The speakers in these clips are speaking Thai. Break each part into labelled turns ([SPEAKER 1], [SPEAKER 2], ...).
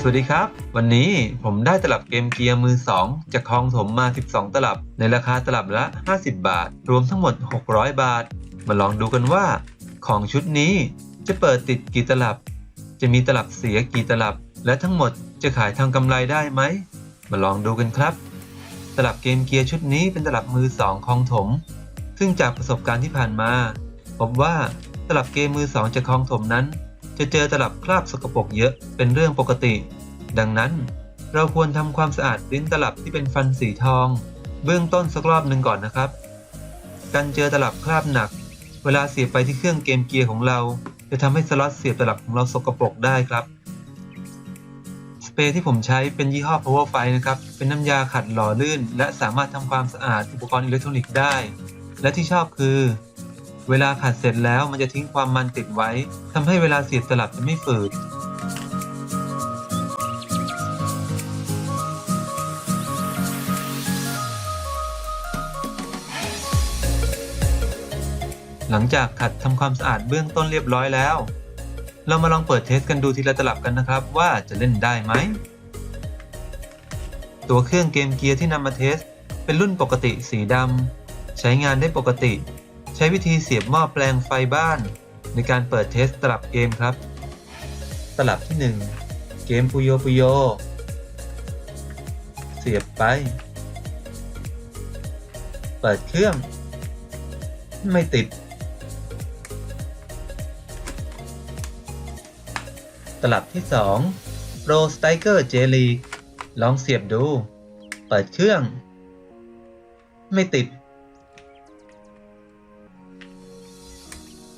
[SPEAKER 1] สวัสดีครับ วันนี้ผมได้ตลับเกมเกียร์มือ 2 จากคลองถมมา 12 ตลับ ในราคาตลับละ 50 บาท รวมทั้งหมด 600 บาท มาลองดูกันว่า ของชุดนี้จะเปิดติดกี่ตลับ จะมีตลับเสียกี่ตลับ และทั้งหมดจะขายทำกำไรได้ไหม มาลองดูกันครับ ตลับเกมเกียร์ชุดนี้เป็นตลับมือ 2คลองถม ซึ่งจากประสบการณ์ที่ผ่านมา พบว่าตลับเกมมือ 2 จากคลองถมนั้น จะเจอตลับคราบสกปรกเยอะเป็นเรื่องปกติ ดังนั้น เราควรทำความสะอาดลิ้นตลับที่เป็นฟันสีทอง เบื้องต้นสักรอบหนึ่งก่อนนะครับ การเจอตลับคราบหนัก เวลาเสียบไปที่เครื่องเกมเกียร์ของเรา จะทำให้สล็อตเสียบตลับของเราสกปรกได้ครับสเปรย์ที่ผมใช้เป็นยี่ห้อ Powerfy นะครับ เป็นน้ำยาขัดหล่อลื่น และสามารถทำความสะอาดอุปกรณ์อิเล็กทรอนิกส์ได้ และที่ชอบคือ เวลาขัดเสร็จแล้วมันจะทิ้งความมันติดไว้ทำให้เวลาเสียบตลับจะไม่ฝืด หลังจากขัดทำความสะอาดเบื้องต้นเรียบร้อยแล้ว เรามาลองเปิดเทสกันดูทีละตลับกันนะครับ ว่าจะเล่นได้ไหม ตัวเครื่องเกมเกียร์ที่นำมาเทส เป็นรุ่นปกติสีดำใช้งานได้ปกติ ใช้วิธีเสียบหม้อแปลงไฟบ้าน ในการเปิดเทสตลับเกมครับ ตลับที่ 1 เกมปุโยปุโย เสียบไป เปิดเครื่อง ไม่ติด ตลับที่ 2 Pro Striker J League ลองเสียบดู เปิดเครื่อง ไม่ติด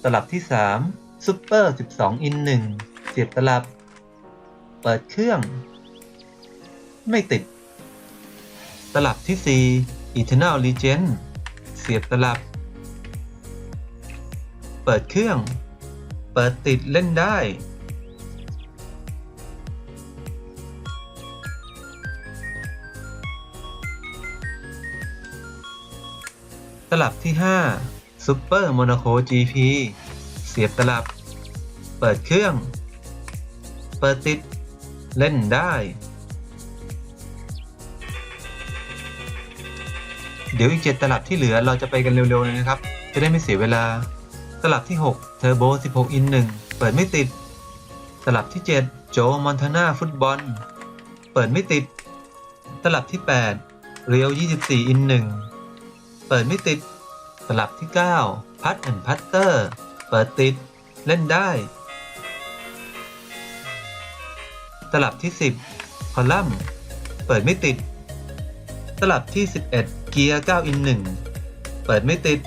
[SPEAKER 1] ตลับที่3 Super 12 in 1เสียบตลับ เปิดเครื่อง ไม่ติด ตลับที่ 4 Eternal Legend เสียบตลับ เปิดเครื่อง เปิดติดเล่นได้ ตลับที่ 5 Super Monaco GP เสียบตลับ เปิดเครื่อง เปิดติด เล่นได้ เดี๋ยวอีก7ตลับที่เหลือเราจะไปกันเร็วๆเลยนะครับ จะได้ไม่เสียเวลา ตลับที่6 Turbo 16 in 1เปิดไม่ติด ตลับที่ 7 โจมอนทาน่าฟุตบอล เปิดไม่ติด ตลับที่ 8 เรียว 24 in 1เปิดไม่ติด ตลับที่ 9 พัดแอนพัตเตอร์ เปิดติด เล่นได้ตลับที่ 10 คอลัมน์ เปิดไม่ติดตลับที่ 11 เกียร์9 in 1เปิดไม่ติด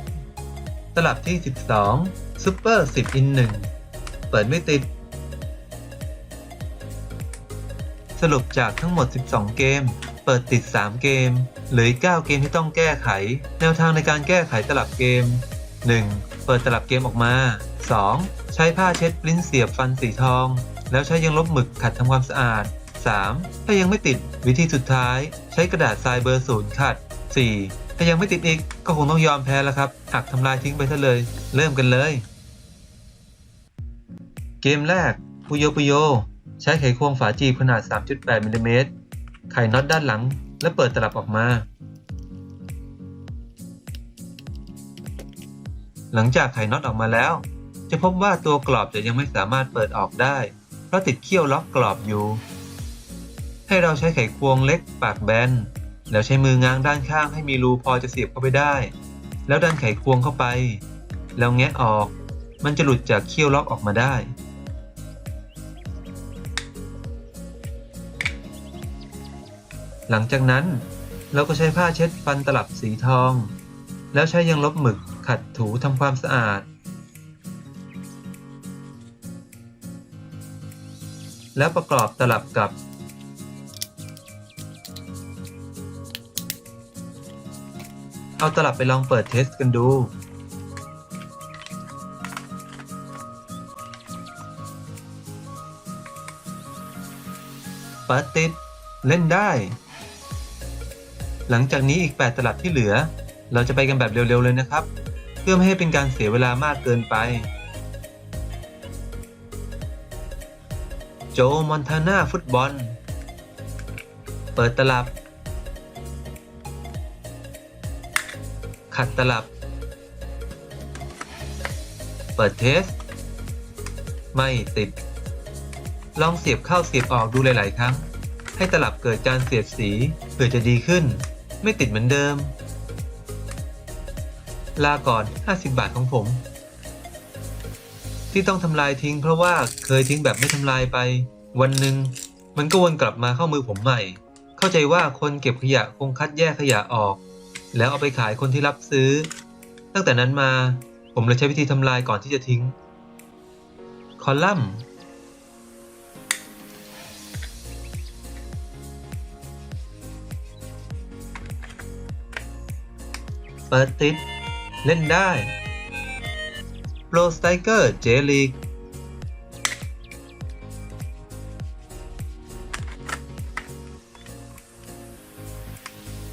[SPEAKER 1] ตลับที่ 12 Super 10 in 1เปิดไม่ติด สรุปจากทั้งหมด 12 เกม เปิดติด 3 เกม เหลืออีก 9 เกมที่ต้องแก้ไข แนวทางในการแก้ไขตลับเกม 1. เปิดตลับเกมออกมา 2. ใช้ผ้าเช็ดปริ้นเสียบฟันสีทอง แล้วใช้ยังลบหมึกขัดทำความสะอาด 3. ถ้ายังไม่ติดวิธีสุดท้าย ใช้กระดาษทรายเบอร์ศูนย์ขัด 4. ถ้ายังไม่ติดอีกก็คงต้องยอมแพ้แล้วครับหักทำลายทิ้งไปซะเลย เริ่มกันเลย เกมแรกปุโยปุโย ใช้ไขควงฝาจีบขนาด 3.8มิลลิเมตร ไขน็อตด้านหลัง และเปิดตลับออกมา หลังจากไขน็อตออกมาแล้ว จะพบว่าตัวกรอบจะยังไม่สามารถเปิดออกได้ เพราะติดเขี้ยวล็อกกรอบอยู่ ให้เราใช้ไขควงเล็กปากแบน แล้วใช้มือง้างด้านข้างให้มีรูพอจะเสียบเข้าไปได้ แล้วดันไขควงเข้าไป แล้วแงะออก มันจะหลุดจากเขี้ยวล็อกออกมาได้ หลังจากนั้นเราก็ใช้ผ้าเช็ดฟันตลับสีทอง แล้วใช้ยังลบหมึกขัดถูทำความสะอาด แล้วประกอบตลับกับ เอาตลับไปลองเปิดเทสกันดูปิดติดเล่นได้ หลังจากนี้อีก 8 ตลับที่เหลือ เราจะไปกันแบบเร็วๆเลยนะครับ เพื่อไม่ให้เป็นการเสียเวลามากเกินไป โจมอนทาน่าฟุตบอล เปิดตลับ ขัดตลับ เปิดเทส ไม่ติด ลองเสียบเข้าเสียบออกดูหลาย ๆ ครั้ง ให้ตลับเกิดการเสียดสีเพื่อจะดีขึ้น ไม่ติดเหมือนเดิม ลาก่อน 50 บาทของผม ที่ต้องทำลายทิ้ง เพราะว่าเคยทิ้งแบบไม่ทำลายไป วันหนึ่งมันก็วนกลับมาเข้ามือผมใหม่ เข้าใจว่าคนเก็บขยะคงคัดแยกขยะออก แล้วเอาไปขายคนที่รับซื้อ ตั้งแต่นั้นมาผมเลยใช้วิธีทำลายก่อนที่จะทิ้ง คอลัมน์ ปิดติด เล่นได้โปรสไตเกอร์เจลีก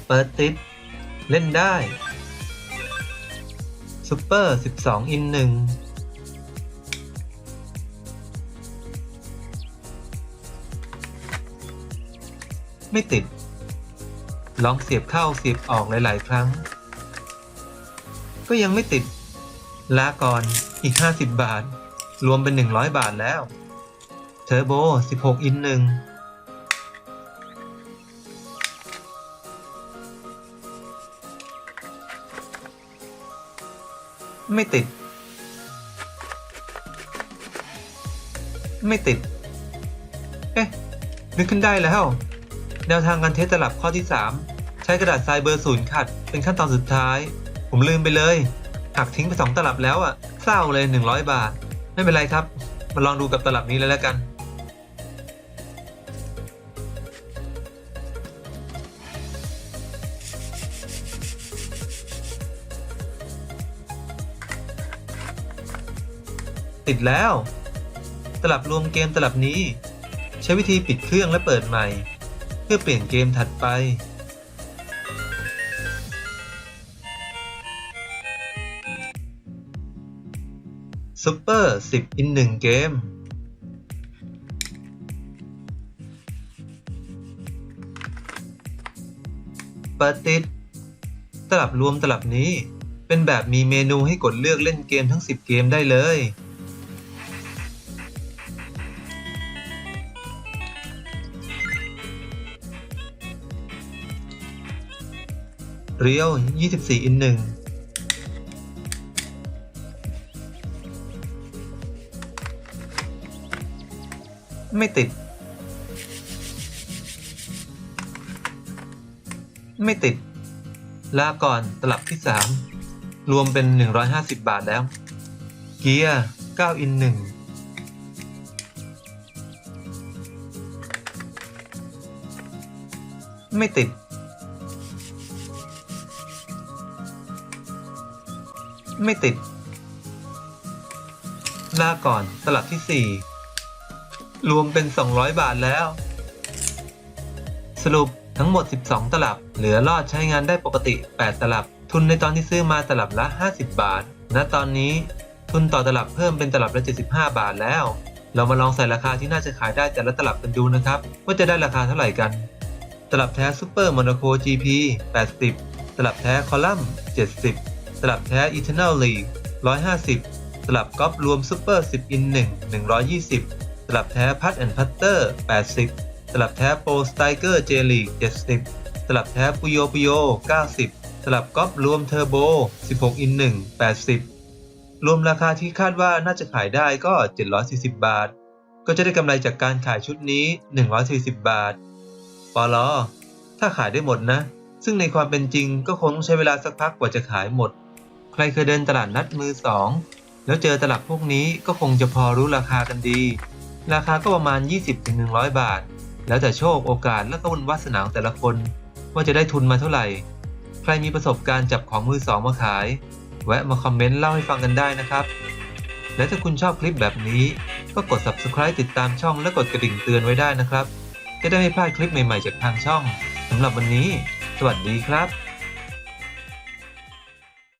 [SPEAKER 1] เปิดติด เล่นได้ซูเปอร์ 12 อิน1ไม่ติด ลองเสียบเข้าเสียบออกหลาย ๆ ครั้ง ก็ยังไม่ติดลาก่อนอีก 50 บาท รวมเป็น 100 บาทแล้ว เทอร์โบ 16 อิน1ไม่ติด ไม่ติด เอ๊ะ นึกขึ้นได้แล้ว แนวทางการเทสตลับข้อที่ 3 ใช้กระดาษทรายเบอร์ศูนย์ขัด เป็นขั้นตอนสุดท้าย ผมลืมไปเลย หักทิ้งไป2ตลับแล้วอะ่ะ เศร้าเลย 100 บาท ไม่เป็นไรครับ มาลองดูกับตลับนี้เลยแล้วกัน ติดแล้ว ตลับรวมเกมตลับนี้ ใช้วิธีปิดเครื่องและเปิดใหม่ เพื่อเปลี่ยนเกมถัดไป ซุปเปอร์10อิน1เกมเปิดติดตลับรวมตลับนี้เป็นแบบมีเมนูให้กดเลือกเล่นเกมทั้ง 10 เกมได้เลย เรียว 24 อิน 1 ไม่ติด ไม่ติด ลาก่อนตลับที่ 3 รวมเป็น 150 บาทแล้ว เกียร์9อิน1ไม่ติด ไม่ติด ลาก่อนตลับที่ 4 รวมเป็น 200 บาทแล้ว สรุปทั้งหมด 12 ตลับ เหลือรอดใช้งานได้ปกติ 8 ตลับ ทุนในตอนที่ซื้อมาตลับละ 50 บาท ณ ตอนนี้ทุนต่อตลับเพิ่มเป็นตลับละ 75 บาทแล้ว เรามาลองใส่ราคาที่น่าจะขายได้แต่ละตลับกันดูนะครับ ว่าจะได้ราคาเท่าไหร่กัน ตลับแท้ซูเปอร์โมนาโค GP 80 ตลับแท้คอลัมน์ 70 ตลับแท้ Eternal League 150 ตลับกอล์ฟรวมซูเปอร์ 10 อิน 1 120 ลับแท้พัดแอนด์พัตเตอร์ 80ตลับแท้โปสไตเกอร์เจลีก70ตลับแท้ปุโยปุโย 90ตลับก๊อล์ฟรวมเทอร์โบ 16 อิน 1 80 รวมราคาที่คาดว่าน่าจะขายได้ก็ 740 บาท ก็จะได้กำไรจากการขายชุดนี้ 140 บาทปอลอถ้าขายได้หมดนะ ซึ่งในความเป็นจริงก็คงต้องใช้เวลาสักพักกว่าจะขายหมด ใครเคยเดินตลาดนัดมือสองแล้วเจอตลับพวกนี้ก็คงจะพอรู้ราคากันดี ราคาก็ประมาณ 20-100 บาท แล้วแต่โชคโอกาสและก็บุญวาสนาของแต่ละคน ว่าจะได้ทุนมาเท่าไหร่ ใครมีประสบการณ์จับของมือสองมาขาย แวะมาคอมเมนต์เล่าให้ฟังกันได้นะครับ และถ้าคุณชอบคลิปแบบนี้ ก็กด subscribe ติดตามช่องและกดกระดิ่งเตือนไว้ได้นะครับ จะได้ไม่พลาดคลิปใหม่ๆจากทางช่องสำหรับวันนี้ สวัสดีครับ